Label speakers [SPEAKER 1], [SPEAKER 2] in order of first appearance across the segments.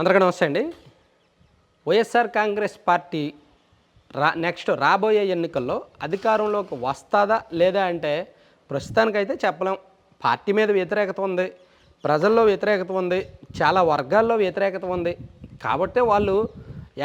[SPEAKER 1] అందరికీ నమస్తే అండి. వైఎస్ఆర్ కాంగ్రెస్ పార్టీ రా నెక్స్ట్ రాబోయే ఎన్నికల్లో అధికారంలోకి వస్తుందా లేదా అంటే ప్రస్తుతానికైతే చెప్పలేం. పార్టీ మీద వ్యతిరేకత ఉంది ప్రజల్లో వ్యతిరేకత ఉంది చాలా వర్గాల్లో వ్యతిరేకత ఉంది. కాబట్టే వాళ్ళు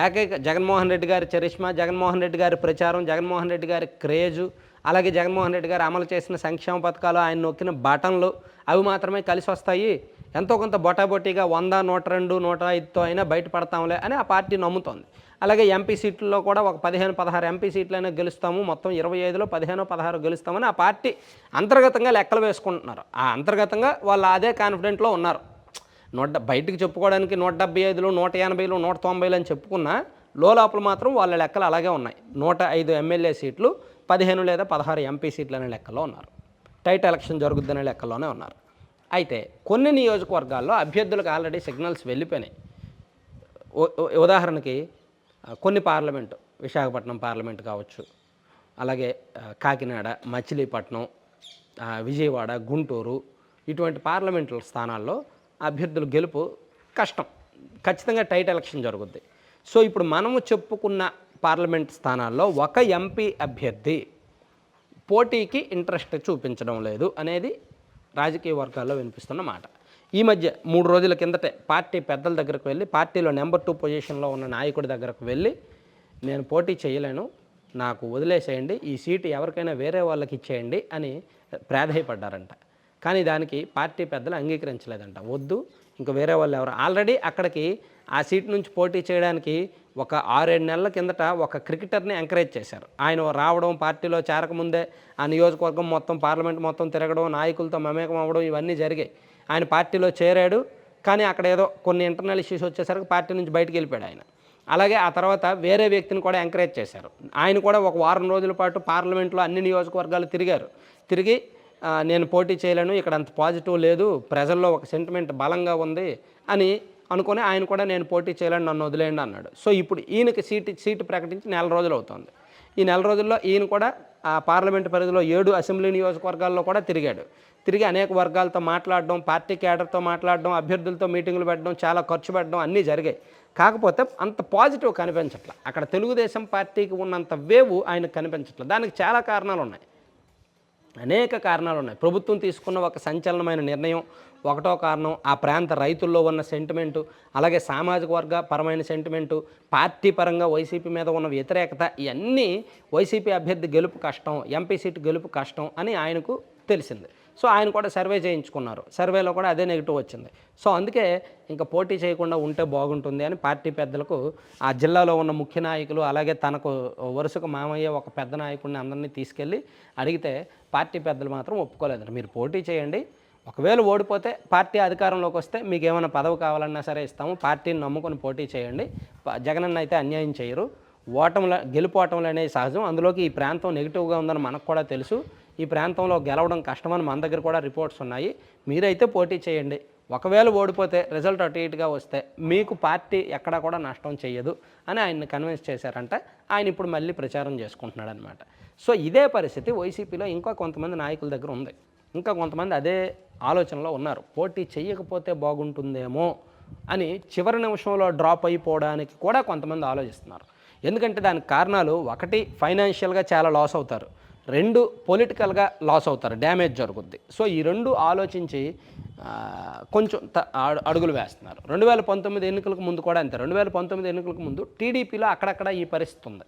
[SPEAKER 1] ఏకైక జగన్మోహన్ రెడ్డి గారి చరిష్మా జగన్మోహన్ రెడ్డి గారి ప్రచారం జగన్మోహన్ రెడ్డి గారి క్రేజు అలాగే జగన్మోహన్ రెడ్డి గారు అమలు చేసిన సంక్షేమ పథకాలు ఆయన నొక్కిన బటన్లు అవి మాత్రమే కలిసి వస్తాయి. ఎంతో కొంత బొటాబొటీగా వంద నూట రెండు నూట ఐదుతో అయినా బయటపడతాంలే అని ఆ పార్టీ నమ్ముతోంది. అలాగే ఎంపీ సీట్లలో కూడా ఒక పదిహేను పదహారు ఎంపీ సీట్లైనా గెలుస్తాము. మొత్తం ఇరవై ఐదులో పదిహేను పదహారు గెలుస్తామని ఆ పార్టీ అంతర్గతంగా లెక్కలు వేసుకుంటున్నారు. ఆ అంతర్గతంగా వాళ్ళు అదే కాన్ఫిడెంట్లో ఉన్నారు. నూట బయటకు చెప్పుకోవడానికి నూట డెబ్బై ఐదులు నూట ఎనభైలు నూట తొంభైలు అని చెప్పుకున్నా లోపల మాత్రం వాళ్ళ లెక్కలు అలాగే ఉన్నాయి. నూట ఐదు ఎమ్మెల్యే సీట్లు పదిహేను లేదా పదహారు ఎంపీ సీట్లు అనే లెక్కలో ఉన్నారు. టైట్ ఎలక్షన్ జరుగుద్దనే లెక్కలోనే ఉన్నారు. అయితే కొన్ని నియోజకవర్గాల్లో అభ్యర్థులకు ఆల్రెడీ సిగ్నల్స్ వెళ్ళిపోయినాయి. ఉదాహరణకి కొన్ని పార్లమెంటు విశాఖపట్నం పార్లమెంట్ కావచ్చు. అలాగే కాకినాడ మచిలీపట్నం విజయవాడ గుంటూరు ఇటువంటి పార్లమెంటు స్థానాల్లో అభ్యర్థుల గెలుపు కష్టం. ఖచ్చితంగా టైట్ ఎలక్షన్ జరుగుద్ది. సో ఇప్పుడు మనము చెప్పుకున్న పార్లమెంట్ స్థానాల్లో ఒక ఎంపీ అభ్యర్థి పోటీకి ఇంట్రెస్ట్ చూపించడం లేదు అనేది రాజకీయ వర్గాల్లో వినిపిస్తున్న మాట. ఈ మధ్య మూడు రోజుల కిందటే పార్టీ పెద్దల దగ్గరకు వెళ్ళి పార్టీలో నెంబర్ టూ పొజిషన్లో ఉన్న నాయకుడి దగ్గరకు వెళ్ళి నేను పోటీ చేయలేను నాకు వదిలేసేయండి ఈ సీటు ఎవరికైనా వేరే వాళ్ళకి ఇచ్చేయండి అని ప్రాధేయపడ్డారంట. కానీ దానికి పార్టీ పెద్దలు అంగీకరించలేదంట. వద్దు ఇంకా వేరే వాళ్ళు ఎవరు? ఆల్రెడీ అక్కడికి ఆ సీట్ నుంచి పోటీ చేయడానికి ఒక ఆరేడు నెలల కిందట ఒక క్రికెటర్ని ఎంకరేజ్ చేశారు. ఆయన రావడం పార్టీలో చేరకముందే ఆ నియోజకవర్గం మొత్తం పార్లమెంట్ మొత్తం తిరగడం నాయకులతో మమేకం అవ్వడం ఇవన్నీ జరిగాయి. ఆయన పార్టీలో చేరాడు కానీ అక్కడ ఏదో కొన్ని ఇంటర్నల్ ఇష్యూస్ వచ్చేసరికి పార్టీ నుంచి బయటకు వెళ్ళిపోయాడు ఆయన. అలాగే ఆ తర్వాత వేరే వ్యక్తిని కూడా ఎంకరేజ్ చేశారు. ఆయన కూడా ఒక వారం రోజుల పాటు పార్లమెంట్లో అన్ని నియోజకవర్గాలు తిరిగారు. తిరిగి నేను పోటీ చేయలేను ఇక్కడ అంత పాజిటివ్ లేదు ప్రజల్లో ఒక సెంటిమెంట్ బలంగా ఉంది అని అనుకొని ఆయన కూడా నేను పోటీ చేయలేను నన్ను వదిలేయండి అన్నాడు. సో ఇప్పుడు ఈయనకి సీటు సీటు ప్రకటించి నెల రోజులు అవుతుంది. ఈ నెల రోజుల్లో ఈయన కూడా ఆ పార్లమెంట్ పరిధిలో ఏడు అసెంబ్లీ నియోజకవర్గాల్లో కూడా తిరిగాడు. తిరిగి అనేక వర్గాలతో మాట్లాడడం పార్టీ క్యాడర్తో మాట్లాడడం అభ్యర్థులతో మీటింగులు పెట్టడం చాలా ఖర్చు పెట్టడం అన్నీ జరిగాయి. కాకపోతే అంత పాజిటివ్ కనిపించట్ల. అక్కడ తెలుగుదేశం పార్టీకి ఉన్నంత వేవ్ ఆయనకు కనిపించట్లేదు దానికి చాలా కారణాలు ఉన్నాయి. అనేక కారణాలు ఉన్నాయి. ప్రభుత్వం తీసుకున్న ఒక సంచలనమైన నిర్ణయం ఒకటో కారణం ఆ ప్రాంత రైతుల్లో ఉన్న సెంటిమెంటు అలాగే సామాజిక వర్గ పరమైన సెంటిమెంటు పార్టీ పరంగా వైసీపీ మీద ఉన్న వ్యతిరేకత ఇవన్నీ వైసీపీ అభ్యర్థి గెలుపు కష్టం ఎంపీ సీటు గెలుపు కష్టం అని ఆయనకు తెలిసింది. సో ఆయన కూడా సర్వే చేయించుకున్నారు. సర్వేలో కూడా అదే నెగిటివ్ వచ్చింది. సో అందుకే ఇంకా పోటీ చేయకుండా ఉంటే బాగుంటుంది అని పార్టీ పెద్దలకు ఆ జిల్లాలో ఉన్న ముఖ్య నాయకులు అలాగే తనకు వరుసకు మామయ్య ఒక పెద్ద నాయకుడిని అందరినీ తీసుకెళ్ళి అడిగితే పార్టీ పెద్దలు మాత్రం ఒప్పుకోలేదంట మీరు పోటీ చేయండి. ఒకవేళ ఓడిపోతే పార్టీ అధికారంలోకి వస్తే మీకు ఏమైనా పదవి కావాలన్నా సరే ఇస్తాము. పార్టీని నమ్ముకొని పోటీ చేయండి. జగన్ జగనన్న అయితే అన్యాయం చేయరు. ఓటముల గెలుపోవటములు అనేవి సహజం. అందులోకి ఈ ప్రాంతం నెగిటివ్గా ఉందని మనకు కూడా తెలుసు. ఈ ప్రాంతంలో గెలవడం కష్టమని మన దగ్గర కూడా రిపోర్ట్స్ ఉన్నాయి. మీరైతే పోటీ చేయండి. ఒకవేళ ఓడిపోతే రిజల్ట్ అటు ఇటుగా వస్తే మీకు పార్టీ ఎక్కడా కూడా నష్టం చేయదు అని ఆయన్ని కన్విన్స్ చేశారంటే. ఆయన ఇప్పుడు మళ్ళీ ప్రచారం చేసుకుంటున్నాడు అనమాట సో ఇదే పరిస్థితి వైసీపీలో ఇంకా కొంతమంది నాయకుల దగ్గర ఉంది. ఇంకా కొంతమంది అదే ఆలోచనలో ఉన్నారు. పోటీ చేయకపోతే బాగుంటుందేమో అని చివరి నిమిషంలో డ్రాప్ అయిపోవడానికి కూడా కొంతమంది ఆలోచిస్తున్నారు. ఎందుకంటే దానికి కారణాలు ఒకటి ఫైనాన్షియల్గా చాలా లాస్ అవుతారు. రెండు పొలిటికల్గా లాస్ అవుతారు డ్యామేజ్ జరుగుద్ది. సో ఈ రెండు ఆలోచించి కొంచెం త- అడుగులు వేస్తున్నారు. రెండు వేల పంతొమ్మిది ఎన్నికలకు ముందు కూడా అంతే. రెండు వేల పంతొమ్మిది ఎన్నికలకు ముందు టీడీపీలో అక్కడక్కడ ఈ పరిస్థితి ఉంది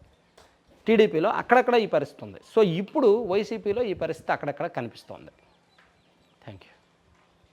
[SPEAKER 1] టీడీపీలో అక్కడక్కడ ఈ పరిస్థితి ఉంది సో ఇప్పుడు వైసీపీలో ఈ పరిస్థితి అక్కడక్కడ కనిపిస్తోంది. Thank you